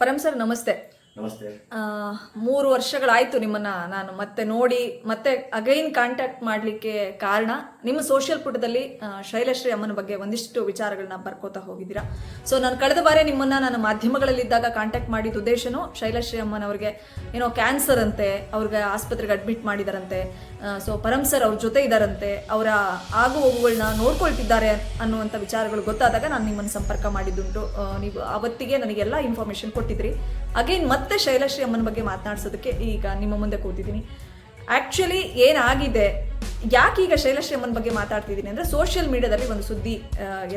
Param sir ನಮಸ್ತೆ ನಮಸ್ತೆ ಆ, ಮೂರು ವರ್ಷಗಳಾಯ್ತು ನಿಮ್ಮನ್ನ ನಾನು ಮತ್ತೆ ನೋಡಿ, ಮತ್ತೆ ಅಗೈನ್ ಕಾಂಟ್ಯಾಕ್ಟ್ ಮಾಡಲಿಕ್ಕೆ ಕಾರಣ ನಿಮ್ಮ ಸೋಷಿಯಲ್ ಪುಟದಲ್ಲಿ ಶೈಲಶ್ರೀ ಅಮ್ಮನ ಬಗ್ಗೆ ಒಂದಿಷ್ಟು ವಿಚಾರಗಳನ್ನ ಬರ್ಕೋತಾ ಹೋಗಿದ್ದೀರಾ. ಸೊ ನಾನು ಕಳೆದ ಬಾರಿ ನಿಮ್ಮನ್ನ ನಾನು ಮಾಧ್ಯಮಗಳಲ್ಲಿದ್ದಾಗ ಕಾಂಟ್ಯಾಕ್ಟ್ ಮಾಡಿದ ಉದ್ದೇಶನೂ ಶೈಲಶ್ರೀ ಅಮ್ಮನವ್ರಿಗೆ ಏನೋ ಕ್ಯಾನ್ಸರ್ ಅಂತೆ, ಅವ್ರಿಗೆ ಆಸ್ಪತ್ರೆಗೆ ಅಡ್ಮಿಟ್ ಮಾಡಿದಾರಂತೆ ಸೊ ಪರಮ್ ಸರ್ ಅವ್ರ ಜೊತೆ ಇದ್ದಾರಂತೆ ಅವರ ಆಗು ಹೋಗುಗಳನ್ನ ನೋಡ್ಕೊಳ್ತಿದ್ದಾರೆ ಅನ್ನುವಂಥ ವಿಚಾರಗಳು ಗೊತ್ತಾದಾಗ ನಾನು ನಿಮ್ಮನ್ನು ಸಂಪರ್ಕ ಮಾಡಿದ್ದುಂಟು. ನೀವು ಅವತ್ತಿಗೆ ನನಗೆಲ್ಲ ಇನ್ಫಾರ್ಮೇಶನ್ ಕೊಟ್ಟಿದ್ರಿ. ಅಗೈನ್ ಮತ್ತೆ ಶೈಲಶ್ರೀ ಅಮ್ಮನ ಬಗ್ಗೆ ಮಾತನಾಡ್ಸೋದಕ್ಕೆ ಈಗ ನಿಮ್ಮ ಮುಂದೆ ಕೂತಿದ್ದೀನಿ. ಆ್ಯಕ್ಚುಲಿ ಏನಾಗಿದೆ? ಯಾಕೆ ಈಗ ಶೈಲಶ್ರೀ ಅಮ್ಮನ ಬಗ್ಗೆ ಮಾತಾಡ್ತಿದ್ದೀನಿ ಅಂದರೆ ಸೋಷಿಯಲ್ ಮೀಡಿಯಾದಲ್ಲಿ ಒಂದು ಸುದ್ದಿ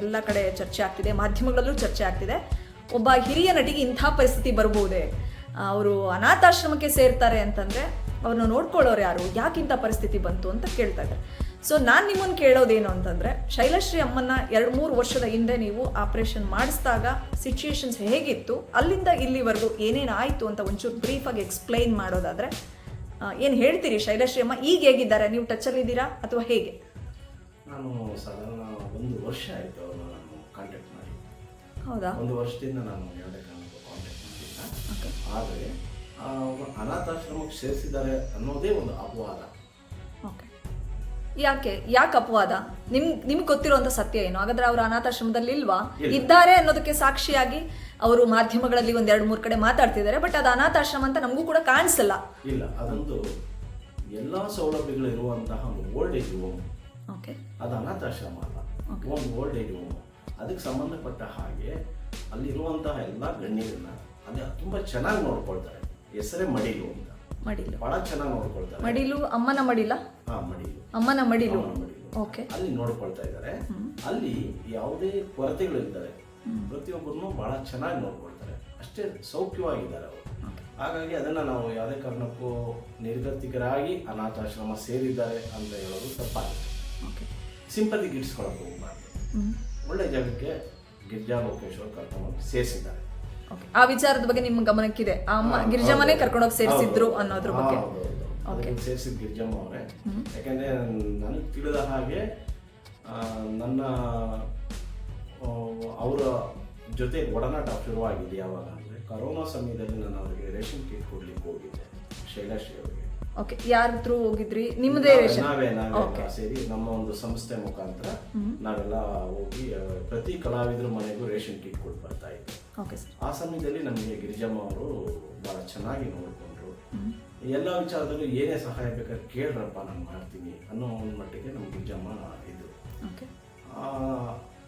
ಎಲ್ಲ ಕಡೆ ಚರ್ಚೆ ಆಗ್ತಿದೆ, ಮಾಧ್ಯಮಗಳಲ್ಲೂ ಚರ್ಚೆ ಆಗ್ತಿದೆ. ಒಬ್ಬ ಹಿರಿಯ ನಟಿಗೆ ಇಂಥ ಪರಿಸ್ಥಿತಿ ಬರ್ಬೋದೇ ಅವರು ಅನಾಥಾಶ್ರಮಕ್ಕೆ ಸೇರ್ತಾರೆ ಅಂತಂದರೆ ಅವ್ರನ್ನ ನೋಡ್ಕೊಳ್ಳೋರು ಯಾರು? ಯಾಕಿಂಥ ಪರಿಸ್ಥಿತಿ ಬಂತು ಅಂತ ಕೇಳ್ತಾ ಇದ್ದಾರೆ. ಸೊ ನಾನು ನಿಮ್ಮನ್ನು ಕೇಳೋದೇನು ಅಂತಂದರೆ ಶೈಲಶ್ರೀ ಅಮ್ಮನ್ನ ಎರಡು ಮೂರು ವರ್ಷದ ಹಿಂದೆ ನೀವು ಆಪರೇಷನ್ ಮಾಡಿಸಿದಾಗ ಸಿಚುಯೇಷನ್ಸ್ ಹೇಗಿತ್ತು ಅಲ್ಲಿಂದ ಇಲ್ಲಿವರೆಗೂ ಏನೇನು ಆಯಿತು ಅಂತ ಒಂಚೂರು ಬ್ರೀಫಾಗಿ ಎಕ್ಸ್ಪ್ಲೈನ್ ಮಾಡೋದಾದರೆ ಏನು ಹೇಳ್ತೀರಿ ಶೈಲಶ್ರೀ ಅಮ್ಮ? ಈಗ ಹೇಗಿದ್ದಾರೆ? ನೀವು ಟಚಲ್ಲಿದ್ದೀರಾ ಅಥವಾ ಹೇಗೆ? ನಾನು ಸಾಧಾರಣ ಒಂದು ವರ್ಷ ಆಯಿತು ನಾನು ಕಾಂಟ್ಯಾಕ್ಟ್ ಮಾಡಿ. ಹೌದಾ? ಒಂದು ವರ್ಷದಿಂದ ನಾನು ಯಾವುದೇ ಕಾರಣಕ್ಕೂ ಕಾಂಟ್ಯಾಕ್ಟ್ ಮಾಡಿಲ್ಲ ಆದರೆ ಅನಾಥಾಶ್ರಮಕ್ಕೆ ಸೇರಿಸಿದ್ದಾರೆ ಅನ್ನೋದೇ ಒಂದು ಅಪವಾದ. ಯಾಕೆ? ಯಾಕೆ ಅಪವಾದ? ನಿಮ್ ನಿಮ್ಗೆ ಗೊತ್ತಿರುವಂತ ಸತ್ಯ ಏನು? ಹಾಗಾದ್ರೆ ಅವರು ಅನಾಥಾಶ್ರಮದಲ್ಲಿ ಇಲ್ವಾ? ಇದ್ದಾರೆ ಅನ್ನೋದಕ್ಕೆ ಸಾಕ್ಷಿಯಾಗಿ ಅವರು ಮಾಧ್ಯಮಗಳಲ್ಲಿ ಒಂದ್ ಎರಡು ಮೂರು ಕಡೆ ಮಾತಾಡ್ತಿದ್ದಾರೆ ಬಟ್ ಅದು ಅನಾಥಾಶ್ರಮ ಅಂತ ನಮಗೂ ಕೂಡ ಕಾಣಿಸಲ್ಲ. ಇಲ್ಲ ಅದೊಂದು ಎಲ್ಲಾ ಸೌಲಭ್ಯಗಳು ಇರುವಂತಹ ಒಂದು ಓಲ್ಡ್ ಏಜ್ ಹೋಮ್ ಓಕೆ ಅದು ಅನಾಥಾಶ್ರಮ ಅಲ್ಲ. ಒಂದು ಓಲ್ಡ್ ಏಜ್ ಹೋಮ್ ಅದಕ್ಕೆ ಸಂಬಂಧಪಟ್ಟ ಹಾಗೆ ಅಲ್ಲಿರುವಂತಹ ಎಲ್ಲ ಗಣ್ಯರನ್ನ ಅಲ್ಲಿ ತುಂಬಾ ಚೆನ್ನಾಗಿ ನೋಡ್ಕೊಳ್ತಾರೆ. ಹೆಸರೇ ಮಡಿಲು ಅಂತ. ಮಡಿಲು. ಬಹಳ ಚೆನ್ನಾಗಿ ನೋಡ್ಕೊಳ್ತಾರೆ. ಮಡಿಲು ಅಮ್ಮನ ಮಡಿಲ? ಹಾ ಮಡಿಲು. ಅಮ್ಮನ ಮಡಿಲು. ಓಕೆ ಅಲ್ಲಿ ನೋಡ್ಕೊಳ್ತಾ ಇದ್ದಾರೆ ಅಲ್ಲಿ ಯಾವುದೇ ಕೊರತೆಗಳಿದ್ದಾರೆ ಪ್ರತಿಯೊಬ್ಬರನ್ನು ಬಹಳ ಚೆನ್ನಾಗಿ ನೋಡ್ಕೊಳ್ತಾರೆ. ಅಷ್ಟೇ ಸೌಖ್ಯವಾಗಿದ್ದಾರೆ ಅವರು. ಹಾಗಾಗಿ ಅದನ್ನ ನಾವು ಯಾವುದೇ ಕಾರಣಕ್ಕೂ ನಿರ್ಗತಿಕರಾಗಿ ಅನಾಥಾಶ್ರಮ ಸೇರಿದ್ದಾರೆ ಅಂತ ಹೇಳೋದು ತಪ್ಪಾಗುತ್ತೆ. ಸಿಂಪತಿ ಗಿಟ್ಸ್ಕೊಳಕ್ಕೆ ಹೋಗ್ಬಾರ್ದು ಒಳ್ಳೆ ಜಾಗಕ್ಕೆ ಗಿರ್ಜಾ ಲೋಕೇಶ್ವರ್ ಕರ್ಕೊಂಡು ಸೇರಿಸಿದ್ದಾರೆ. ಆ ವಿಚಾರದ ಬಗ್ಗೆ ನಿಮ್ಮ ಗಮನಕ್ಕಿದೆ. ಆ ಅಮ್ಮ ಗಿರಿಜಮ್ಮನೇ ಕರ್ಕೊಂಡೋಗಿ ಸೇರಿಸಿದ್ರು ಅನ್ನೋದ್ರ ಬಗ್ಗೆ. ಸೇರಿಸಿದ ಗಿರಿಜಮ್ಮ ಅವರೇ. ಯಾಕಂದ್ರೆ ನನಗೆ ತಿಳಿದ ಹಾಗೆ ನನ್ನ ಅವರ ಜೊತೆ ಒಡನಾಟ ಶುರುವಾಗಿದೆ ಯಾವಾಗ ಅಂದ್ರೆ ಕರೋನಾ ಸಮಯದಲ್ಲಿ ನಾನು ಅವರಿಗೆ ರೇಷನ್ ಕಿಟ್ ಕೊಡ್ಲಿಕ್ಕೆ ಹೋಗಿದ್ದೆ ಶೈಲಾಶ್ರೀ ಅವರಿಗೆ. ಓಕೆ ಯಾರ ಥ್ರೂ ಹೋಗಿದ್ರಿ? ನಿಮ್ಮದೇ ನಾವೇ- ನಾವೇ ಸೇರಿ ನಮ್ಮ ಒಂದು ಸಂಸ್ಥೆ ಮುಖಾಂತರ ನಾವೆಲ್ಲ ಹೋಗಿ ಪ್ರತಿ ಕಲಾವಿದರ ಮನೆಗೂ ರೇಷನ್ ಕಿಟ್ ಕೊಟ್ಟು ಬರ್ತಾ ಸರ್ ಆ ಸಮಯದಲ್ಲಿ ನಮಗೆ ಗಿರಿಜಮ್ಮ ಅವರು ಬಹಳ ಚೆನ್ನಾಗಿ ನೋಡಿಕೊಂಡ್ರು. ಎಲ್ಲ ವಿಚಾರದಲ್ಲೂ ಏನೇ ಸಹಾಯ ಬೇಕಾದ್ರೆ ಕೇಳ್ರಪ್ಪ ನಾನು ಮಾಡ್ತೀನಿ ಅನ್ನೋ ಒಂದು ಮಟ್ಟಿಗೆ ನಮ್ಮ ಗಿರಿಜಮ್ಮ ಇದ್ದರು ಓಕೆ. ಆ,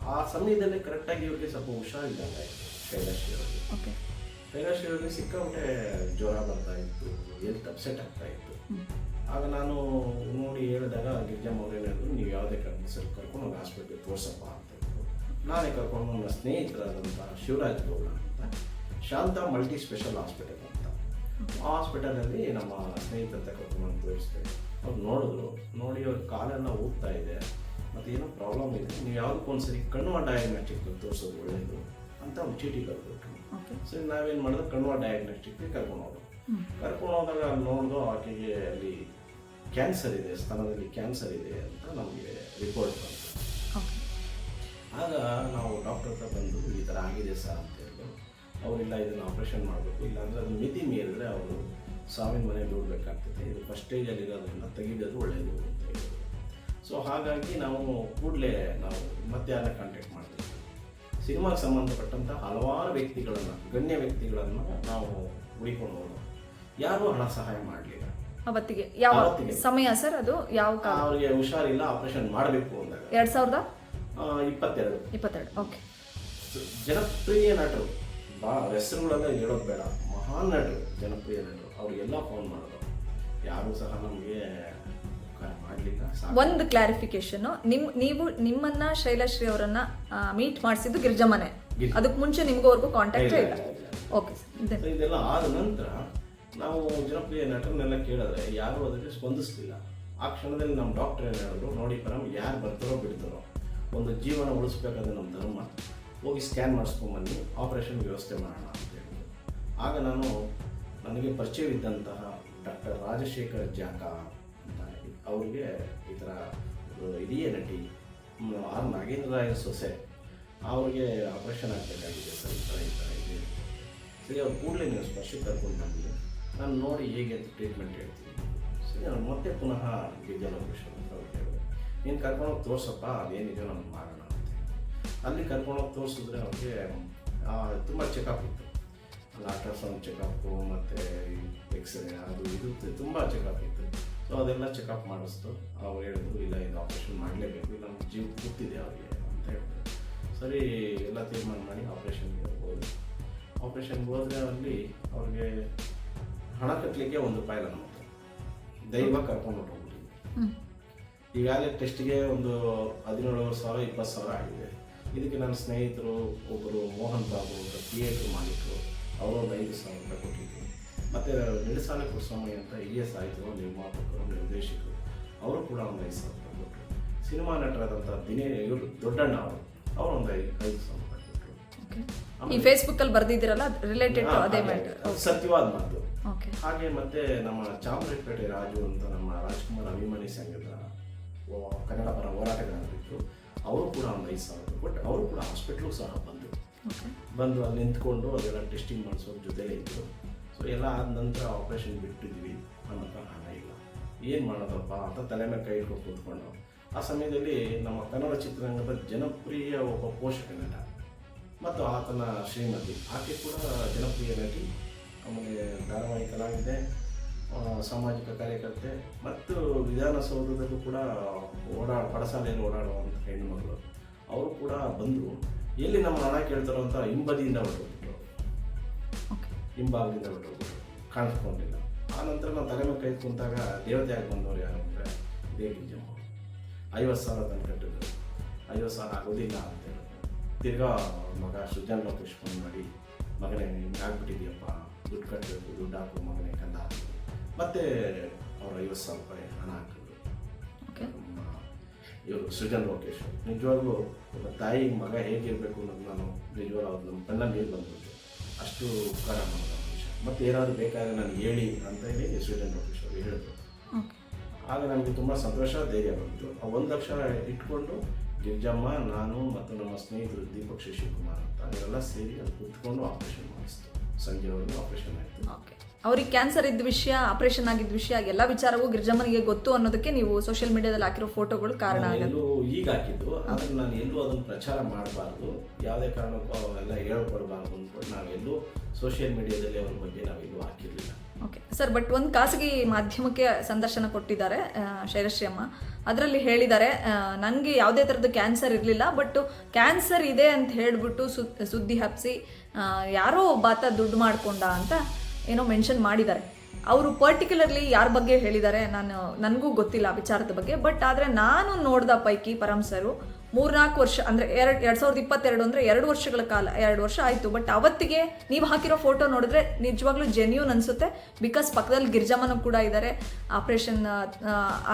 ಆ ಸಮಯದಲ್ಲಿ ಕರೆಕ್ಟಾಗಿ ಇವ್ರಿಗೆ ಸ್ವಲ್ಪ ಹುಷಾರಿದ್ದಂಗೆ ಆಯಿತು ಕೈಲಾಶಿ ಅವರಿಗೆ. ಓಕೆ. ಕೈಲಾಶಿ ಅವರಿಗೆ ಸಿಕ್ಕಾಪಟ್ಟೆ ಜ್ವರ ಬರ್ತಾ ಇತ್ತು ಹೆಲ್ತ್ ಅಪ್ಸೆಟ್ ಆಗ್ತಾ ಇತ್ತು. ಆಗ ನಾನು ನೋಡಿ ಹೇಳಿದಾಗ ಗಿರಿಜಮ್ಮ ಅವ್ರು ಏನು ಹೇಳಿದ್ರು ನೀವು ಯಾವುದೇ ಸರ್ ಕರ್ಕೊಂಡು ಹೋಗಿ ಹಾಸ್ಪಿಟ್ಲಿಗೆ ತೋರಿಸಪ್ಪ ಅಂತ ನಾನೇ ಕರ್ಕೊಂಡು ನನ್ನ ಸ್ನೇಹಿತರಾದಂಥ ಶಿವರಾಜ್ ಗೌಡ ಅಂತ ಶಾಂತ ಮಲ್ಟಿ ಸ್ಪೆಷಲ್ ಹಾಸ್ಪಿಟಲ್ ಅಂತ ಹಾಸ್ಪಿಟಲಲ್ಲಿ ನಮ್ಮ ಸ್ನೇಹಿತರ ಹತ್ರ ಕರ್ಕೊಂಡು ತೋರಿಸ್ತೇವೆ. ಅವ್ರು ನೋಡಿದ್ರು ನೋಡಿ ಅವ್ರ ಕಾಲೆಲ್ಲ ಹೋಗ್ತಾ ಇದೆ. ಮತ್ತು ಏನೋ ಪ್ರಾಬ್ಲಮ್ ಇದೆ. ನೀವು ಯಾವುದಕ್ಕೊಂದ್ಸರಿ ಕಣ್ಣುವ ಡಯಾಗ್ನೋಸ್ಟಿಕ್ ತೋರಿಸೋದು ಒಳ್ಳೆಯದು ಅಂತ ಒಂದು ಚೀಟಿ ಕರ್ಬೇಕು ಸೊ ನಾವೇನು ಮಾಡಿದ್ರೆ ಕಣ್ವ ಡಯಾಗ್ನಾಸ್ಟಿಕ್ಗೆ ಕರ್ಕೊಂಡು ಹೋದ್ರು. ಕರ್ಕೊಂಡು ಹೋದಾಗ ಅಲ್ಲಿ ನೋಡಿದ್ರು ಆಕೆಗೆ ಅಲ್ಲಿ ಕ್ಯಾನ್ಸರ್ ಇದೆ ಸ್ತನದಲ್ಲಿ ಕ್ಯಾನ್ಸರ್ ಇದೆ ಅಂತ ನಮಗೆ ರಿಪೋರ್ಟ್ ಬಂತು. ಆಗ ನಾವು ಡಾಕ್ಟರ್ ಹತ್ರ ಬಂದು ಈ ಥರ ಆಗಿದೆ ಸರ್ ಅಂತ ಅವರಿಲ್ಲ ಇದನ್ನು ಆಪ್ರೇಷನ್ ಮಾಡಬೇಕು. ಇಲ್ಲಾಂದರೆ ಅದು ಮಿತಿ ಮೀರಿದ್ರೆ ಅವರು ಸಾವಿನ ಮನೆ ಬಿಡಬೇಕಾಗ್ತದೆ ಇದು ಫಸ್ಟ್ ಸ್ಟೇಜಲ್ಲಿ ಇರೋದನ್ನು ತೆಗಿಯೋದು ಒಳ್ಳೆಯದು ಅಂತ ಹೇಳಿ. ಸೊ ಹಾಗಾಗಿ ನಾವು ಕೂಡಲೇ ನಾವು ಮತ್ತೆ ಕಾಂಟ್ಯಾಕ್ಟ್ ಮಾಡ್ತೀವಿ. ಸಿನಿಮಾಗೆ ಸಂಬಂಧಪಟ್ಟಂಥ ಹಲವಾರು ವ್ಯಕ್ತಿಗಳನ್ನು ಗಣ್ಯ ವ್ಯಕ್ತಿಗಳನ್ನು ನಾವು ಹುಡಿಕೊಂಡು ಹೋಗೋಣ. ಯಾರೂ ಹಣ ಸಹಾಯ ಮಾಡಲಿಲ್ಲ. ಅವತ್ತಿಗೆ. ಯಾವ ಸಮಯ ಸರ್ ಅದು? ಯಾವ ಅವರಿಗೆ ಹುಷಾರಿಲ್ಲ ಆಪರೇಷನ್ ಮಾಡಬೇಕು ಅಂದಾಗ. ಎರಡ್ ಸಾವಿರದ? ಇಪ್ಪತ್ತೆರಡು. ಇಪ್ಪತ್ತೆರಡು. ಓಕೆ ಜನಪ್ರಿಯ ನಟರು. ಬಾ ಹೆಸರುಗಳೆಲ್ಲ ಹೇಳೋದು ಬೇಡ. ಮಹಾನ್ ನಟರು ಜನಪ್ರಿಯ ನಟರು ಅವ್ರಿಗೆಲ್ಲ ಫೋನ್ ಮಾಡೋದು. ಯಾರು ಸಹ ನಮಗೆ ಒಂದು ಕ್ಲಾರಿಫಿಕೇಶನ್ ನಿಮ್ ನೀವು ನಿಮ್ಮನ್ನ ಶೈಲಶ್ರೀ ಅವರನ್ನ ಮೀಟ್ ಮಾಡಿಸಿದ್ದು ಗಿರ್ಜಮನೆ ಗಿರ್ಜ. ಅದಕ್ಕೆ ಮುಂಚೆ ನಿಮ್ಗೋವರೆಗೂ ಕಾಂಟ್ಯಾಕ್ಟ್ ಇಲ್ಲ. ಓಕೆ ಇದೆಲ್ಲ ಆದ ನಂತರ ನಾವು ಜನಪ್ರಿಯ ನಟರನ್ನೆಲ್ಲ ಕೇಳಿದ್ರೆ ಯಾರು ಅದಕ್ಕೆ ಸ್ಪಂದಿಸ್ಲಿಲ್ಲ. ಆ ಕ್ಷಣದಲ್ಲಿ ನಮ್ಮ ಡಾಕ್ಟರ್ ಏನು ಹೇಳಿದ್ರು ನೋಡಿ ಪರಮ್ ಯಾರು ಬರ್ತಾರೋ ಬಿಡ್ತಾರೋ ಒಂದು ಜೀವನ ಉಳಿಸ್ಬೇಕಾದ್ರೆ ನಮ್ಮ ಧರ್ಮ. ಹೋಗಿ ಸ್ಕ್ಯಾನ್ ಮಾಡಿಸ್ಕೊಂಬನ್ನಿ. ಆಪರೇಷನ್ ವ್ಯವಸ್ಥೆ ಮಾಡೋಣ ಅಂತ ಹೇಳಿದ್ರು ಆಗ ನಾನು ನನಗೆ ಪರಿಚಯವಿದ್ದಂತಹ ಡಾಕ್ಟರ್ ರಾಜಶೇಖರ್ ಜಾಕ ಅಂತ ಅವ್ರಿಗೆ ಈ ಥರ ಹಿರಿಯ ನಟಿ ಆರ್ ನಾಗೇಂದ್ರ ರಾಯರ್ ಸೊಸೆ, ಅವ್ರಿಗೆ ಆಪರೇಷನ್ ಆಗಬೇಕಾಗಿದೆ ಸರ್ ಈ ಥರ ಈ ಥರ ಇದೆ. ಸರಿ, ಅವ್ರು ಕೂಡಲೇ ನೀವು ಸ್ಪರ್ಶಕ್ಕೆ ಕರ್ಕೊಂಡು ಬಂದಿದೆ ನಾನು ನೋಡಿ ಹೇಗೆ ಅಂತ ಟ್ರೀಟ್ಮೆಂಟ್ ಹೇಳ್ತೀನಿ. ಸರಿ, ಅವ್ರು ಮತ್ತೆ ಪುನಃ ಗಿರಿಜಾ ಆಪ್ರೇಷನ್ ಅಂತ ಅವ್ರು ಹೇಳಿದೆ ನೀನು ಕರ್ಕೊಂಡೋಗಿ ತೋರ್ಸಪ್ಪ ಅದೇನಿದೆಯೋ ನಮ್ಗೆ ಮಾಡೋಣ ಅಲ್ಲಿ ಕರ್ಕೊಂಡೋಗಿ ತೋರಿಸಿದ್ರೆ ಅವ್ರಿಗೆ ತುಂಬ ಚೆಕಪ್ ಇತ್ತು. ಅಲ್ಲಿ ಅಲ್ಟ್ರಾಸೌಂಡ್ ಚೆಕಪ್ಪು ಮತ್ತು ಎಕ್ಸ್ರೇ ಅದು ಇದು ತುಂಬ ಚೆಕಪ್ ಇತ್ತು. ಸೊ ಅದೆಲ್ಲ ಚೆಕಪ್ ಮಾಡಿಸ್ತು. ಅವ್ರು ಹೇಳಿದ್ರು ಇಲ್ಲ ಇದು ಆಪ್ರೇಷನ್ ಮಾಡಲೇಬೇಕು. ಇಲ್ಲ ನಮ್ಮ ಜೀವ ಕೂತಿದೆ ಅವ್ರಿಗೆ ಅಂತ ಹೇಳಿದ್ರು. ಸರಿ ಎಲ್ಲ ತೀರ್ಮಾನ ಮಾಡಿ ಆಪ್ರೇಷನ್ಗೆ ಹೋದ್ರು. ಆಪ್ರೇಷನ್ಗೆ ಹೋದರೆ ಅಲ್ಲಿ ಅವ್ರಿಗೆ ಹಣ ಕಟ್ಟಲಿಕ್ಕೆ ಒಂದು ರೂಪಾಯಿ ನಮ್ಮ ದೈವ ಕರ್ಕೊಂಡು ಹೊರಟೋಗ್ಬಿಟ್ಟಿದ್ವಿ ಹ್ಮ್. ಈಗಾಗಲೇ ಟೆಸ್ಟ್ಗೆ ಒಂದು ಹದಿನೇಳುವರೆ ಸಾವಿರ ಇಪ್ಪತ್ತು ಸಾವಿರ ಆಗಿದೆ. ಇದಕ್ಕೆ ನನ್ನ ಸ್ನೇಹಿತರು ಒಬ್ಬರು ಮೋಹನ್ ಬಾಬು ಅಂತ ಥಿಯೇಟ್ರ್ ಮಾಲೀಕರು ಅವರು ಒಂದು ಐದು ಸಾವಿರ ರೂಪಾಯಿ ಕೊಟ್ಟಿದ್ರು. ಮತ್ತು ನಿಡಸಾಲ ಕುರುಸ್ವಾಮಿ ಅಂತ ಹಿರಿಯ ಸಾಹಿತ್ಯರು ನಿರ್ಮಾಪಕರು ನಿರ್ದೇಶಕರು ಅವರು ಕೂಡ ಒಂದು ಐದು ಸಾವಿರ ರೂಪಾಯಿ ಕೊಟ್ಟರು ಸಿನಿಮಾ ನಟರಾದಂಥ ದಿನೇ ಇವರು ದೊಡ್ಡಣ್ಣ ಅವರು ಅವರು ಒಂದು ಐದು ಐದು ಸಾವಿರ ರೂಪಾಯಿ ಕೊಟ್ಟರು ಈ ಫೇಸ್ಬುಕ್ಕಲ್ಲಿ ಬರೆದಿದ್ದೀರಲ್ಲ ರಿಲೇಟೆಡ್ ಅದೇ ಮ್ಯಾಟರ್ ಸತ್ಯವಾದ ಮಾತು. ಹಾಗೆ ಮತ್ತೆ ನಮ್ಮ ಚಾಮರಾಜಪೇಟೆ ರಾಜು ಅಂತ ನಮ್ಮ ರಾಜ್ಕುಮಾರ್ ಅಭಿಮಾನಿ ಸಂಘದ ಕನ್ನಡ ಪರ ಹೋರಾಟಗಾರರಿದ್ರು. ಅವರು ಕೂಡ ಒಂದು ಐದು ಸಾವಿರ ರೂಪಾಯಿ ಕೊಟ್ಟು ಅವರು ಕೂಡ ಹಾಸ್ಪಿಟ್ಲು ಸಹ ಬಂದರು. ಬಂದು ಅಲ್ಲಿ ನಿಂತ್ಕೊಂಡು ಅದೆಲ್ಲ ಟೆಸ್ಟಿಂಗ್ ಮಾಡಿಸೋರು ಜೊತೆಲೇ ಇದ್ದರು ಸೊ ಎಲ್ಲ ಆದ ನಂತರ ಆಪ್ರೇಷನ್ ಬಿಟ್ಟಿದ್ವಿ. ಅನ್ನೋ ಹತ್ರ ಹಣ ಇಲ್ಲ. ಏನು ಮಾಡೋದಪ್ಪ? ಅಂತ ತಲೆ ಮೇಲೆ ಕೈ ಇಟ್ಕೊಂಡು ಕೂತ್ಕೊಂಡು ಆ ಸಮಯದಲ್ಲಿ ನಮ್ಮ ಕನ್ನಡ ಚಿತ್ರರಂಗದ ಜನಪ್ರಿಯ ಒಬ್ಬ ಪೋಷಕ ನಟ ಮತ್ತು ಆತನ ಶ್ರೀಮತಿ. ಆಕೆ ಕೂಡ ಜನಪ್ರಿಯ ನಟಿ. ಆಮೇಲೆ ಧಾರಾವಾಹಿ ಕಲಾವಿದೆ. ಆ, ಸಾಮಾಜಿಕ ಕಾರ್ಯಕರ್ತೆ ಮತ್ತು ವಿಧಾನಸೌಧದಲ್ಲೂ ಕೂಡ ಓಡಾ ಪಡಸಾಲೆಯಲ್ಲಿ ಓಡಾಡುವಂಥ ಹೆಣ್ಣು ಮಗಳು. ಅವರು ಕೂಡ ಬಂದರು. ಎಲ್ಲಿ ನಮ್ಮ ಹಣ ಕೇಳ್ತಾರೋ ಅಂತ ಹಿಂಬದಿಯಿಂದ ಹೊರಟೋಗ್ಬಿಟ್ರು. ಓಕೆ. ಹಿಂಭಾಗದಿಂದ ಹೊರಟೋಗ್ಬಿಟ್ರು. ಕಾಣಿಸ್ಕೊಂಡಿಲ್ಲ. ಆ ನಂತರ ನಾವು ತಲೆ ಮೇಲೆ ಕೈ ಕುಂತಾಗ ದೇವತೆ ಆಗಿ ಬಂದವರು ಯಾರು ಅಂದರೆ ಇದೇ ಗಿರಿಜಮ್ಮ ಐವತ್ತು ಸಾವಿರ ತಂದು ಕಟ್ಟಿದ್ರು. ಐವತ್ತು ಸಾವಿರ ಆಗೋದಿಲ್ಲ ಅಂತ ಹೇಳಿದ್ರು. ತಿರ್ಗಾ ಮಗ ಸುಜಾನ್ ಲೋಕೇಶ್ ಫೋನ್ ಮಾಡಿ ಮಗನೇ ಹಿಂಗೆ ಆಗ್ಬಿಟ್ಟಿದ್ಯಪ್ಪ ದುಡ್ಡು ಕಟ್ಟಬೇಕು ದುಡ್ಡು ಹಾಕು ಮಗನೇ ಕಂದ ಹಾಕಿದ್ರು. ಮತ್ತೆ ಅವ್ರು ಐವತ್ತು ಸಾವಿರ ರೂಪಾಯಿ ಹಣ ಹಾಕಿದ್ರು. ಓಕೆ ಇವರು ಸೃಜನ್ ಲೋಕೇಶ್ ನಿಜವಾಗ್ಲೂ ಒಬ್ಬ ತಾಯಿ ಮಗ ಹೇಗಿರಬೇಕು ಅನ್ನೋದು ನಾನು ನಿಜವಾಗ್ಲೂ ಅವ್ರು ನಮ್ಮ ಕಣ್ಣ ನೀರು ಬಂದ್ಬಿಟ್ಟು ಅಷ್ಟು ಉಪಕಾರ ಮಾಡೋದು ಮನುಷ್ಯ. ಮತ್ತೆ ಏನಾದರೂ ಬೇಕಾದ್ರೆ ನಾನು ಹೇಳಿ ಅಂತ ಹೇಳಿ ಸೃಜನ್ ಲೋಕೇಶ್ ಅವರು ಹೇಳಿದ್ರು. ಆಗ ನನಗೆ ತುಂಬ ಸಂತೋಷ ಧೈರ್ಯ ಬಂತು. ಆ ಒಂದು ಲಕ್ಷ ಇಟ್ಕೊಂಡು ಗಿರ್ಜಮ್ಮ ನಾನು ಮತ್ತು ನಮ್ಮ ಸ್ನೇಹಿತರು ದೀಪಕ್ ಶಶಿಕುಮಾರ್ ಅಂತ ಅವರೆಲ್ಲ ಸೇರಿ ಅದು ಕೂತ್ಕೊಂಡು ಆಪರೇಷನ್ ಮಾಡಿಸ್ತು. ಸಂಜೆವರೆಗೂ ಆಪರೇಷನ್ ಆಯಿತು. ಓಕೆ ಅವ್ರಿಗೆ ಕ್ಯಾನ್ಸರ್ ಇದ್ದ ವಿಷಯ ಆಪರೇಷನ್ ಆಗಿದ್ದ ವಿಷಯ ಎಲ್ಲ ವಿಚಾರವೂ ಗಿರಿಜಮ್ಮನಿಗೆ ಗೊತ್ತು ಅನ್ನೋದಕ್ಕೆ ನೀವು ಸೋಷಿಯಲ್ ಮೀಡಿಯಾದಲ್ಲಿ ಹಾಕಿರೋ ಫೋಟೋಗಳು ಕಾರಣ ಆಗುತ್ತೆ. ಎಲ್ಲೂ ಈಗ ಹಾಕಿದ್ದು ಆದ್ರೆ ನಾನು ಎಲ್ಲೂ ಅದನ್ನು ಪ್ರಚಾರ ಮಾಡಬಾರ್ದು. ಯಾವುದೇ ಕಾರಣಕ್ಕೂ ಅವೆಲ್ಲ ಹೇಳ್ಕೊಡ್ಬಾರ್ದು ಅಂದ್ಕೊಂಡು ನಾವೆಲ್ಲೂ ಸೋಷಿಯಲ್ ಮೀಡಿಯಾದಲ್ಲಿ ಅವ್ರ ಬಗ್ಗೆ ನಾವೆಲ್ಲೂ ಹಾಕಿರಲಿಲ್ಲ. ಓಕೆ ಸರ್ ಬಟ್ ಒಂದು ಖಾಸಗಿ ಮಾಧ್ಯಮಕ್ಕೆ ಸಂದರ್ಶನ ಕೊಟ್ಟಿದ್ದಾರೆ ಶೈಲಶ್ರೀ ಅಮ್ಮ. ಅದರಲ್ಲಿ ಹೇಳಿದ್ದಾರೆ ನನಗೆ ಯಾವುದೇ ಥರದ ಕ್ಯಾನ್ಸರ್ ಇರಲಿಲ್ಲ ಬಟ್ ಕ್ಯಾನ್ಸರ್ ಇದೆ ಅಂತ ಹೇಳಿಬಿಟ್ಟು ಸುದ್ದಿ ಹಬ್ಬಿಸಿ ಯಾರೋ ಒಬ್ಬಾತ ದುಡ್ಡು ಮಾಡ್ಕೊಂಡ ಅಂತ ಏನೋ ಮೆನ್ಷನ್ ಮಾಡಿದ್ದಾರೆ. ಅವರು ಪರ್ಟಿಕ್ಯುಲರ್ಲಿ ಯಾರ ಬಗ್ಗೆ ಹೇಳಿದ್ದಾರೆ ನಾನು, ನನಗೂ ಗೊತ್ತಿಲ್ಲ ವಿಚಾರದ ಬಗ್ಗೆ ಬಟ್ ಆದರೆ ನಾನು ನೋಡಿದ ಪೈಕಿ ಪರಮ್ ಸರು ಮೂರ್ನಾಲ್ಕು ವರ್ಷ ಅಂದರೆ ಎರಡು ಎರಡು ಸಾವಿರದ ಇಪ್ಪತ್ತೆರಡು ಅಂದರೆ ಎರಡು ವರ್ಷಗಳ ಕಾಲ, ಎರಡು ವರ್ಷ ಆಯಿತು. ಬಟ್ ಅವತ್ತಿಗೆ ನೀವು ಹಾಕಿರೋ ಫೋಟೋ ನೋಡಿದ್ರೆ ನಿಜವಾಗ್ಲೂ ಜೆನ್ಯೂನ್ ಅನಿಸುತ್ತೆ. ಬಿಕಾಸ್ ಪಕ್ಕದಲ್ಲಿ ಗಿರ್ಜಮ್ಮನೂ ಕೂಡ ಇದ್ದಾರೆ ಆಪ್ರೇಷನ್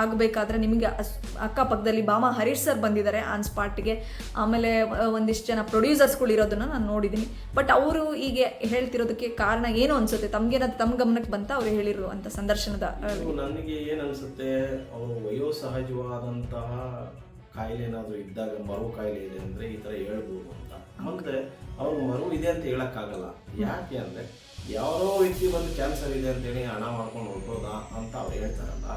ಆಗಬೇಕಾದ್ರೆ ನಿಮಗೆ ಅಕ್ಕ ಅಕ್ಕಪಕ್ಕದಲ್ಲಿ ಬಾಮ ಹರೀಶ್ ಸರ್ ಬಂದಿದ್ದಾರೆ ಆನ್ ಸ್ಪಾಟ್ಗೆ ಆಮೇಲೆ ಒಂದಿಷ್ಟು ಜನ ಪ್ರೊಡ್ಯೂಸರ್ಸ್ಗಳು ಇರೋದನ್ನು ನಾನು ನೋಡಿದ್ದೀನಿ ಬಟ್ ಅವರು ಹೀಗೆ ಹೇಳ್ತಿರೋದಕ್ಕೆ ಕಾರಣ ಏನು ಅನ್ಸುತ್ತೆ? ತಮ್ಗೇನಾದ್ರು ತಮ್ಮ ಗಮನಕ್ಕೆ ಬಂತ ಅವ್ರು ಹೇಳಿರುವಂಥ ಸಂದರ್ಶನದ? ನನಗೆ ಏನು ಅನಿಸುತ್ತೆ? ಅವರು ವಯೋಸಹಜವಾದಂತಹ ಕಾಯಿಲೆ ಏನಾದರೂ ಇದ್ದಾಗ ಮರು ಕಾಯಿಲೆ ಇದೆ ಅಂದರೆ ಈ ಥರ ಹೇಳ್ಬೋದು ಅಂತ. ಮತ್ತೆ ಅವ್ರಿಗೆ ಮರು ಇದೆ ಅಂತ ಹೇಳೋಕ್ಕಾಗಲ್ಲ. ಯಾಕೆ ಅಂದರೆ ಯಾರೋ ವ್ಯಕ್ತಿ ಬಂದು ಕ್ಯಾನ್ಸರ್ ಇದೆ ಅಂತೇಳಿ ಹಣ ಮಾಡ್ಕೊಂಡು ಹೊರಟೋದ ಅಂತ ಅವ್ರು ಹೇಳ್ತಾರಲ್ಲ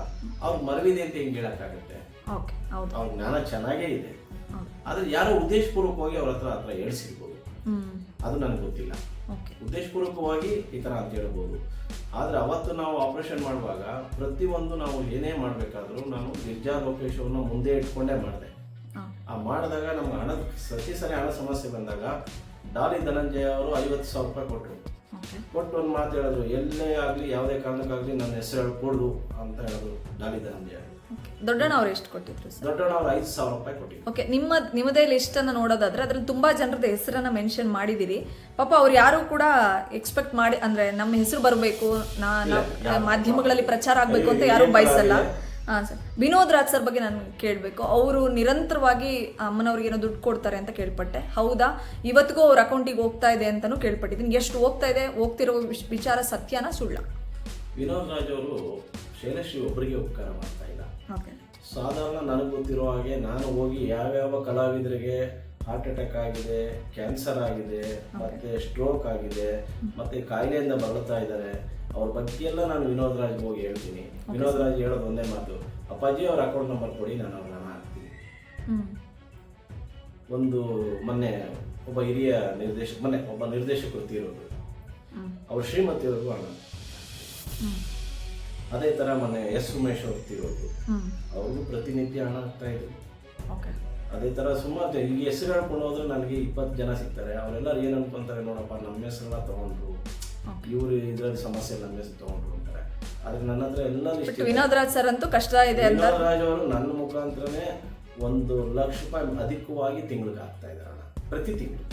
ಅವ್ರ ಮರವಿದೆ ಅಂತ ಹಿಂಗೆ ಹೇಳೋಕ್ಕಾಗುತ್ತೆ? ಅವ್ರ ಜ್ಞಾನ ಚೆನ್ನಾಗೇ ಇದೆ. ಆದರೆ ಯಾರೋ ಉದ್ದೇಶಪೂರ್ವಕವಾಗಿ ಅವ್ರ ಹತ್ರ ಹತ್ರ ಹೇಳ್ಸಿರ್ಬೋದು. ಅದು ನನಗೆ ಗೊತ್ತಿಲ್ಲ. ಉದ್ದೇಶಪೂರ್ವಕವಾಗಿ ಈ ಥರ ಅಂತ ಹೇಳ್ಬೋದು. ಆದರೆ ಅವತ್ತು ನಾವು ಆಪರೇಷನ್ ಮಾಡುವಾಗ ಪ್ರತಿಯೊಂದು ನಾವು ಏನೇ ಮಾಡಬೇಕಾದ್ರೂ ನಾನು ಗಿರ್ಜಾ ಲೋಕೇಶ್ ಅವ್ರನ್ನ ಮುಂದೆ ಇಟ್ಕೊಂಡೇ ಮಾಡಿದೆ. ಆ ಮಾಡಿದಾಗ ನಮ್ಗೆ ಹಣದ ಪ್ರತಿ ಸರಿ ಹಣ ಸಮಸ್ಯೆ ಬಂದಾಗ ಡಾಲಿ ಧನಂಜಯ ಅವರು ಐವತ್ತು ಸಾವಿರ ರೂಪಾಯಿ ಕೊಟ್ಟರು ಕೊಟ್ಟು ಒಂದು ಮಾತು ಹೇಳಿದ್ರು ಎಲ್ಲೇ ಆಗಲಿ ಯಾವುದೇ ಕಾರಣಕ್ಕಾಗಲಿ ನನ್ನ ಹೆಸರು ಹೇಳ್ಕೊಡು ಅಂತ ಹೇಳಿದ್ರು ಡಾಲಿ ಧನಂಜಯ. ದೊಡ್ಡಣ್ಣ ಅವ್ರು ಎಷ್ಟು ಕೊಟ್ಟಿದ್ರು ದೊಡ್ಡಣ್ಣ ಅವ್ರು ಐದು ಸಾವಿರ ರೂಪಾಯಿ ಕೊಟ್ಟಿದ್ರು. ಓಕೆ. ನಿಮ್ಮ ನಿಮ್ಮದೇ ಲಿಸ್ಟನ್ನು ನೋಡೋದಾದ್ರೆ ಅದ್ರಲ್ಲಿ ತುಂಬಾ ಜನರದ ಹೆಸರನ್ನ ಮೆನ್ಷನ್ ಮಾಡಿದಿರಿ ಪಾಪ ಅವ್ರು ಯಾರು ಕೂಡ ಎಕ್ಸ್ಪೆಕ್ಟ್ ಮಾಡಿ ಅಂದ್ರೆ ನಮ್ಮ ಹೆಸರು ಬರಬೇಕು ನಾ- ಮಾಧ್ಯಮಗಳಲ್ಲಿ ಪ್ರಚಾರ ಆಗಬೇಕು ಅಂತ ಯಾರು ಬಯಸಲ್ಲ. ಹಾಂ ಸರ್. ವಿನೋದ್ ರಾಜ್ ಸರ್ ಬಗ್ಗೆ ನಾನು ಕೇಳಬೇಕು. ಅವರು ನಿರಂತರವಾಗಿ ಅಮ್ಮನವ್ರಿಗೆ ಏನೋ ದುಡ್ಡು ಕೊಡ್ತಾರೆ ಅಂತ ಕೇಳ್ಪಟ್ಟೆ. ಹೌದಾ? ಇವತ್ತಿಗೂ ಅವ್ರ ಅಕೌಂಟಿಗೆ ಹೋಗ್ತಾ ಇದೆ ಅಂತಲೂ ಕೇಳ್ಪಟ್ಟಿದ್ದೀನಿ. ಎಷ್ಟು ಹೋಗ್ತಾ ಇದೆ? ಹೋಗ್ತಿರೋ ವಿಚಾರ ಸತ್ಯನ ಸುಳ್ಳ? ವಿನೋದ್ ರಾಜ್ ಅವರು ಶೈಲಶ್ರೀ ಒಬ್ಬರಿಗೆ ಉಪಕಾರ ಮಾಡ್ತಾ ಇಲ್ಲ. ಓಕೆ. ಸಾಧಾರಣ ನನಗೆ ಗೊತ್ತಿರೋ ಹಾಗೆ ನಾನು ಹೋಗಿ ಯಾವ್ಯಾವ ಕಲಾವಿದರಿಗೆ ಹಾರ್ಟ್ ಅಟ್ಯಾಕ್ ಆಗಿದೆ ಕ್ಯಾನ್ಸರ್ ಆಗಿದೆ ಮತ್ತೆ ಸ್ಟ್ರೋಕ್ ಆಗಿದೆ ಮತ್ತೆ ಕಾಯಿಲೆಯಿಂದ ಬಳಲ್ತಾ ಇದ್ದಾರೆ. ಅವ್ರ ಬಗ್ಗೆ ಎಲ್ಲ ನಾನು ವಿನೋದ್ ರಾಜ್ಗೆ ಹೋಗಿ ಹೇಳ್ತೀನಿ. ವಿನೋದ್ ರಾಜ್ ಹೇಳೋದು ಒಂದೇ ಮಾತು. ಅಪ್ಪಾಜಿ ಅವ್ರ ಅಕೌಂಟ್ ನಂಬರ್ ಕೊಡಿ ನಾನು ಅವ್ರ ಹಣ ಹಾಕ್ತೀನಿ ಒಂದು ಮೊನ್ನೆ ಒಬ್ಬ ಹಿರಿಯ ನಿರ್ದೇಶಕ ಮೊನ್ನೆ ಒಬ್ಬ ನಿರ್ದೇಶಕರು ತೀರೋದು ಅವ್ರ ಶ್ರೀಮತಿಯವ್ರಿಗೂ ಹಣ ಅದೇ ಥರ ಮೊನ್ನೆ ಎಸ್ ಉಮೇಶ್ ಅವ್ರು ತೀರೋದು ಅವ್ರಿಗೂ ಪ್ರತಿನಿತ್ಯ ಹಣ ಆಗ್ತಾ ಇದ್ರು ಓಕೆ ಅದೇ ಥರ ಸುಮಾರು ಈಗ ಹೆಸರು ಹೇಳ್ಕೊಂಡು ಹೋದ್ರೆ ನನಗೆ ಇಪ್ಪತ್ತು ಜನ ಸಿಗ್ತಾರೆ. ಅವರೆಲ್ಲರೂ ಏನು ಅನ್ಕೊಂತಾರೆ ನೋಡಪ್ಪ ನಮ್ಮ ಹೆಸರೆಲ್ಲ ತೊಗೊಂಡ್ರು. ಇವರು ಇದ್ರಲ್ಲಿ ಸಮಸ್ಯೆ ಇಲ್ಲ ಅಂದ್ರೆ ತೊಗೊಂಡ್ರು ಅಂತಾರೆ. ಆದ್ರೆ ನನ್ನ ಹತ್ರ ಎಲ್ಲ but list Vinod Raj sir ಅಂತೂ ಕಷ್ಟ ಇದೆ ಅಂತ. ವಿನೋದ್ ರಾಜ್ ಅವರು ನನ್ನ ಮುಖಾಂತರನೇ ಒಂದು ಲಕ್ಷ ರೂಪಾಯಿ ಅಧಿಕವಾಗಿ ತಿಂಗಳಿಗೆ ಆಗ್ತಾ ಇದ್ದಾರೆ ಹಣ ಪ್ರತಿ ತಿಂಗಳು.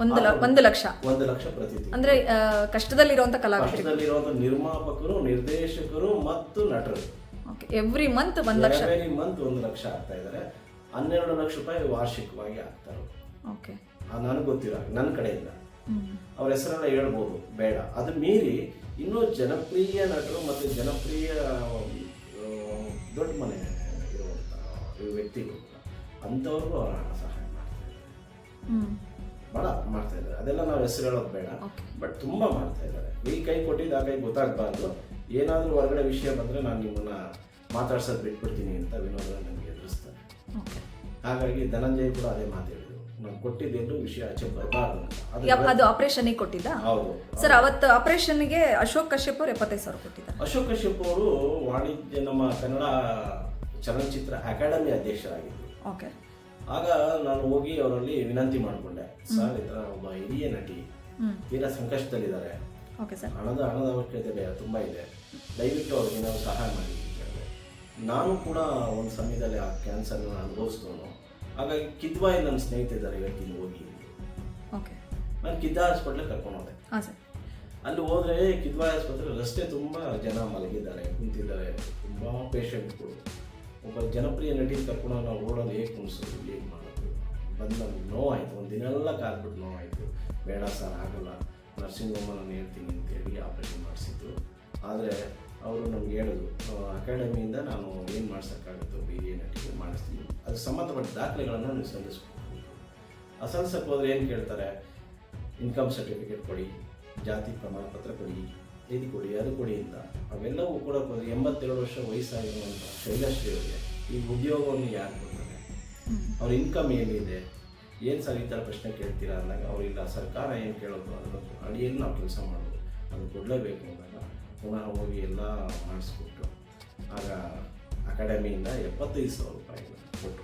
ಒಂದು ಲ ಒಂದು ಲಕ್ಷ? ಒಂದು ಲಕ್ಷ ಪ್ರತಿ ತಿಂಗಳು. ಅಂದ್ರೆ ಆ, ಕಷ್ಟದಲ್ಲಿರುವಂತ ಕಲಾವಿದರು ನಿರ್ಮಾಪಕರು ನಿರ್ದೇಶಕರು ಮತ್ತು ನಟರು. ಓಕೆ ಎವ್ರಿ ಮಂತ್ ಒಂದ್ ಲಕ್ಷ? ಎವ್ರಿ ಮಂತ್ ಒಂದು ಲಕ್ಷ ಆಗ್ತಾ ಇದ್ದಾರೆ. ಹನ್ನೆರಡು ಲಕ್ಷ ರೂಪಾಯಿ ವಾರ್ಷಿಕವಾಗಿ ಆಗ್ತಾರೆ ಓಕೆ ನನಗೆ ಗೊತ್ತಿರೋ ನನ್ನ ಕಡೆಯಿಂದ ಅವ್ರ ಹೆಸರನ್ನ ಹೇಳ್ಬೋದು ಬೇಡ. ಅದು ಮೀರಿ ಇನ್ನೂ ಜನಪ್ರಿಯ ನಟರು ಮತ್ತು ಜನಪ್ರಿಯ ದೊಡ್ಡ ಮನೆ ಇರುವಂಥ ವ್ಯಕ್ತಿಗಳು ಅಂಥವ್ರಿಗೂ ಅವರ ಹಣ ಸಹಾಯ ಭಾಳ ಮಾಡ್ತಾ ಇದ್ದಾರೆ. ಅದೆಲ್ಲ ನಾವು ಹೆಸರು ಹೇಳೋದು ಬೇಡ. ಬಟ್ ತುಂಬ ಮಾಡ್ತಾ ಇದ್ದಾರೆ. ಈ ಕೈ ಕೊಟ್ಟಿದ್ದು ಆ ಕೈ ಗೊತ್ತಾಗಬಾರ್ದು. ಏನಾದರೂ ಹೊರಗಡೆ ವಿಷಯ ಬಂದರೆ ನಾನು ನಿಮ್ಮನ್ನ ಮಾತಾಡ್ಸೋದು ಬಿಟ್ಬಿಡ್ತೀನಿ ಅಂತ ವಿನೋದ ನನಗೆ ಎದುರಿಸ್ತಾರೆ. ಹಾಗಾಗಿ ಧನಂಜಯ್ ಕೂಡ ಅದೇ ಮಾತು ಅಂತ ವಿಷಯ ಆಚೆ ಬರಬಾರ್ದು ಅದು ಆಪರೇಷನ್ ಕೊಟ್ಟಿದ್ದ? ಹೌದು. ಸರ್ ಅವತ್ತು ಆಪರೇಷನ್ಗೆ ಅಶೋಕ್ ಕಶ್ಯಪ್ ಅವರು ಎಪ್ಪತ್ತೈದು ಸಾವಿರ ಕೊಟ್ಟಿದ್ದಾರೆ ಅಶೋಕ್ ಕಶ್ಯಪ್ ಅವರು ವಾಣಿಜ್ಯ ನಮ್ಮ ಕನ್ನಡ ಚಲನಚಿತ್ರ ಅಕಾಡೆಮಿ ಅಧ್ಯಕ್ಷರಾಗಿದ್ದರು. ಓಕೆ ಆಗ ನಾನು ಹೋಗಿ ಅವರಲ್ಲಿ ವಿನಂತಿ ಮಾಡಿಕೊಂಡೆ ಸರ್ ಈ ಥರ ಒಬ್ಬ ಹಿರಿಯ ನಟಿ ತೀರಾ ಸಂಕಷ್ಟದಲ್ಲಿದ್ದಾರೆ. ಓಕೆ ಸರ್ ಹಣದ ಹಣದ ಅವಶ್ಯಕತೆ ತುಂಬ ಇದೆ. ದಯವಿಟ್ಟು ಅವ್ರಿಗೆ ನಾವು ಸಹಾಯ ಮಾಡಿ ನಾನು ಕೂಡ ಒಂದು ಸಮಯದಲ್ಲಿ ಆ ಕ್ಯಾನ್ಸರ್ನ ಅನುಭವಿಸಿದವನು. ಹಾಗಾಗಿ ಕಿದ್ವಾಯಿ ನನ್ನ ಸ್ನೇಹಿತ ಇದ್ದಾರೆ ಇವತ್ತಿನ ಹೋಗಿ. ಓಕೆ. ನಾನು ಕಿದ್ದ ಹಾಸ್ಪಿಟ್ಲಿಗೆ ಕರ್ಕೊಂಡು ಹೋದೆ. ಹಾಂ ಸರ್. ಅಲ್ಲಿ ಹೋದ್ರೆ ಕಿದ್ವಾಯಿ ಆಸ್ಪತ್ರೆ ರಸ್ತೆ ತುಂಬ ಜನ ಮಲಗಿದ್ದಾರೆ ಕುಂತಿದ್ದಾರೆ ತುಂಬ ಪೇಷಂಟ್ಗಳು ಒಬ್ಬ ಜನಪ್ರಿಯ ನಟಿ ಕರ್ಕೊಂಡು ನಾವು ಓಡೋದು ಹೇಗೆ ಕುಣಿಸೋದು ಹೇಗೆ ಮಾಡೋದು? ಬಂದು ನಮ್ಗೆ ನೋವಾಯಿತು. ಒಂದು ದಿನೆಲ್ಲ ಕಾದ್ಬಿಟ್ಟು ನೋವಾಯಿತು. ಬೇಡ ಸರ್ ಆಗಲ್ಲ. ನರ್ಸಿಂಗ್ ಹೋಮ್ ನಾನು ಹೇಳ್ತೀನಿ ಅಂತೇಳಿ ಆಪ್ರೇಷನ್ ಮಾಡಿಸಿದ್ದು ಆದರೆ ಅವರು ನಮ್ಗೆ ಹೇಳಿದ್ರು ಅಕಾಡೆಮಿಯಿಂದ ನಾನು ಏನು ಮಾಡ್ಸೋಕ್ಕಾಗುತ್ತೋ ಎ ನಟಿಗೆ ಮಾಡಿಸ್ತೀನಿ. ಅದಕ್ಕೆ ಸಂಬಂಧಪಟ್ಟ ದಾಖಲೆಗಳನ್ನು ನೀವು ಸಲ್ಲಿಸ್ಬೇಕು. ಆ ಸಲ್ಲಿಸಕ್ಕೆ ಹೋದ್ರೆ ಏನು ಕೇಳ್ತಾರೆ? ಇನ್ಕಮ್ ಸರ್ಟಿಫಿಕೇಟ್ ಕೊಡಿ, ಜಾತಿ ಪ್ರಮಾಣ ಪತ್ರ ಕೊಡಿ ಇದು ಕೊಡಿ, ಅದು ಕೊಡಿ ಅಂತ. ಅವೆಲ್ಲವೂ ಕೂಡ ಹೋದ್ರೆ ಎಂಬತ್ತೆರಡು ವರ್ಷ ವಯಸ್ಸಾಗಿರುವಂಥ ಶೈಲಶ್ರೀ ಅವರಿಗೆ ಈ ಉದ್ಯೋಗವನ್ನು ಯಾರು ಕೊಡ್ತಾರೆ? ಅವ್ರ ಇನ್ಕಮ್ ಏನಿದೆ? ಏನು ಸರ್ ಈ ಥರ ಪ್ರಶ್ನೆ ಕೇಳ್ತೀರಾ ಅಂದಾಗ ಅವರಿಲ್ಲ ಸರ್ಕಾರ ಏನು ಕೇಳೋದು? ಅದನ್ನು ಅಡಿಯಲ್ಲಿ ನಾವು ಕೆಲಸ ಮಾಡೋದು? ಅದು ಕೊಡಲೇಬೇಕು ಅಂದಾಗ ಪುನಃ ಹೋಗಿ ಎಲ್ಲ ಮಾಡಿಸ್ಬಿಟ್ಟು ಆಗ ಅಕಾಡೆಮಿಯಿಂದ ಎಪ್ಪತ್ತೈದು ಸಾವಿರ ರೂಪಾಯಿ ಕೊಟ್ಟು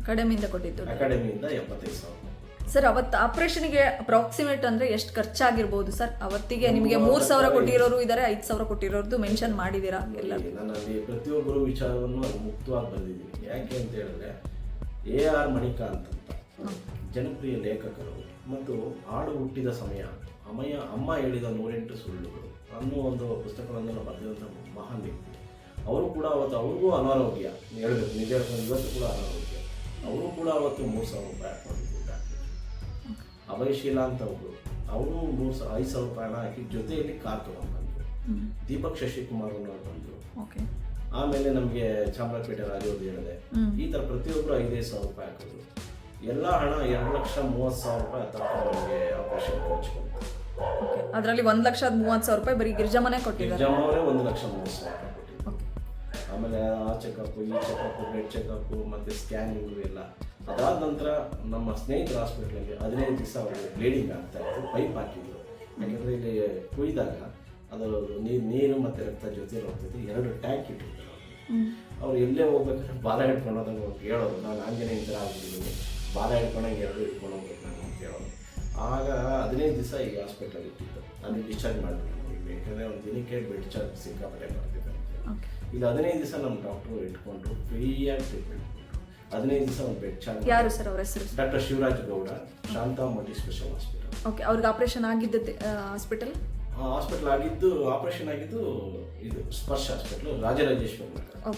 ಅಕಾಡೆಮಿಯಿಂದ ಕೊಟ್ಟಿದ್ದು? ಅಕಾಡೆಮಿಯಿಂದ ಎಪ್ಪತ್ತೈದು ಸಾವಿರ ಸರ್ ಅವತ್ತು ಆಪರೇಷನ್ಗೆ ಅಪ್ರಾಕ್ಸಿಮೇಟ್ ಅಂದ್ರೆ ಎಷ್ಟು ಖರ್ಚಾಗಿರ್ಬೋದು ಸರ್? ಅವತ್ತಿಗೆ ನಿಮಗೆ ಮೂರು ಸಾವಿರ ಕೊಟ್ಟಿರೋರು ಇದ್ದಾರೆ ಐದು ಸಾವಿರ ಕೊಟ್ಟಿರೋರ್ದು ಮೆನ್ಷನ್ ಮಾಡಿದ್ದೀರಾ ಎಲ್ಲ ನಾನು ಪ್ರತಿಯೊಬ್ಬರು ವಿಚಾರವನ್ನು ಅದು ಮುಕ್ತವಾಗಿ ಬಂದಿದ್ದೀನಿ ಯಾಕೆ ಅಂತ ಹೇಳಿದ್ರೆ ಎ ಆರ್ ಮಣಿಕಾಂತ್ ಅಂತ ಜನಪ್ರಿಯ ಲೇಖಕರು ಮತ್ತು ಆಡು ಹುಟ್ಟಿದ ಸಮಯ ಅಮಯ ಅಮ್ಮ ಹೇಳಿದ ನೂರೆಂಟು ಸುಳ್ಳುಗಳು ಅನ್ನೋ ಒಂದು ಪುಸ್ತಕಗಳನ್ನು ಬರೆದಿರುವಂಥ ಮಹಾನ್ ವ್ಯಕ್ತಿ. ಅವರು ಕೂಡ ಅವತ್ತು ಅವ್ರಿಗೂ ಅನಾರೋಗ್ಯ. ಹೇಳಬೇಕು ನಿಜ ಇವತ್ತು ಕೂಡ ಅನಾರೋಗ್ಯ. ಅವರು ಕೂಡ ಅವತ್ತು ಮೂರು ಸಾವಿರ ರೂಪಾಯಿ ಹಾಕೊಂಡಿದ್ದು ಡಾಕ್ಟರ್ ಅಭಯಶೀಲ ಅಂತ ಒಬ್ಬರು ಅವರು ಮೂರು ಸಾವಿರ ಐದು ಸಾವಿರ ರೂಪಾಯಿ ಹಣ ಹಾಕಿ ಜೊತೆಯಲ್ಲಿ ಕಾರ್ ತೊಗೊಂಡ್ಬಂದ್ರು ದೀಪಕ್ ಶಶಿಕುಮಾರ್ ಅನ್ನೋರು ಬಂದರು. ಓಕೆ. ಆಮೇಲೆ ನಮಗೆ ಚಾಮರಾಜಪೇಟೆ ರಾಜೋದು ಹೇಳಿದೆ. ಈ ಥರ ಪ್ರತಿಯೊಬ್ಬರು ಐದೈದು ಸಾವಿರ ರೂಪಾಯಿ ಹಾಕಿದ್ರು. ಎಲ್ಲ ಹಣ ಎರಡು ಲಕ್ಷ ಮೂವತ್ತು ಸಾವಿರ ರೂಪಾಯಿ ತನಕ ನಮಗೆ ಆಪರೇಷನ್ ಖರ್ಚು ಓಕೆ ಅದರಲ್ಲಿ ಒಂದ್ ಲಕ್ಷದ ಮೂವತ್ತು ಸಾವಿರ ರೂಪಾಯಿ ಬರೀ ಗಿರಿಜಮ್ಮನೆ ಕೊಟ್ಟಿದ್ದಾರೆ. ಅವರೇ ಒಂದು ಲಕ್ಷ ಮೂವತ್ತು ಸಾವಿರ ರೂಪಾಯಿ ಕೊಟ್ಟಿದ್ರು ಓಕೆ ಆಮೇಲೆ ಆ ಚೆಕಪ್ ಈ ಚೆಕಪ್ ಬ್ಲಡ್ ಚೆಕಪ್ ಮತ್ತು ಸ್ಕ್ಯಾನಿಂಗು ಎಲ್ಲ ಅದಾದ ನಂತರ ನಮ್ಮ ಸ್ನೇಹಿತರ ಹಾಸ್ಪಿಟ್ಲಲ್ಲಿ ಹದಿನೈದು ದಿವಸ ಅವರಿಗೆ ಬ್ಲೀಡಿಂಗ್ ಆಗ್ತಾ ಇತ್ತು ಪೈಪ್ ಹಾಕಿದ್ರು. ಯಾಕೆಂದರೆ ಇಲ್ಲಿ ಕುಯ್ದಾಗ ಅದು ನೀರು ನೀರು ಮತ್ತು ರಕ್ತ ಜೊತೆ ಹೋಗ್ತೈತಿ ಎರಡು ಟ್ಯಾಂಕ್ ಇಟ್ಟಿರ್ತಾರೆ ಅವ್ರು ಎಲ್ಲೇ ಹೋಗ್ಬೇಕಾದ್ರೆ ಬಾಲ ಹಿಡ್ಕೊಂಡು ಹೋದಂಗೆ ಅವ್ರು ಹೇಳೋದು ನಾನು ಆಂಜನೇಯ ಥರ ಆಗ್ಬಿಟ್ಟಿದ್ದೀನಿ. ಬಾಲ ಹಿಡ್ಕೊಂಡಂಗೆ ಎರಡು ಇಟ್ಕೊಂಡು ಹೋಗ್ಬೇಕು ನಾನು ಅಂತ ಹೇಳೋದು ಆಗ ಹದಿನೈದು ದಿವಸ ಈಗ ಹಾಸ್ಪಿಟಲ್ ಇಟ್ಟಿತ್ತು ನಾನು ಡಿಸ್ಚಾರ್ಜ್ ಮಾಡಿಬಿಟ್ಟು ಯಾಕಂದರೆ ಒಂದು ದಿನಕ್ಕೆ ಬೆಡ್ ಚಾರ್ಜ್ ಸಿಕ್ಕಾಪಟ್ಟೆ ಮಾಡ್ತಿದ್ದೆ ಇದು ಹದಿನೈದು ದಿವಸ ನಮ್ಮ ಡಾಕ್ಟ್ರು ಇಟ್ಕೊಂಡು ಫ್ರೀಯಾಗಿ ಟ್ರೀಟ್ಮೆಂಟ್ ಹದಿನೈದು ದಿವಸ ಒಂದು ಬೆಡ್ ಚಾರ್ಜ್ ಯಾರು ಸರ್ ಅವರ ಹೆಸರು? Doctor Shivraj Gowda Shanta multi special hospital okay ಅವ್ರಿಗೆ ಆಪರೇಷನ್ ಆಗಿದ್ದದ್ದು ಹಾಸ್ಪಿಟಲ್ ಹಾಸ್ಪಿಟಲ್ ಆಗಿದ್ದು ಆಪರೇಷನ್ ಆಗಿದ್ದು ಇದು ಸ್ಪರ್ಶ ಹಾಸ್ಪಿಟಲ್ ರಾಜರಾಜೇಶ್ವರ ನಗರ.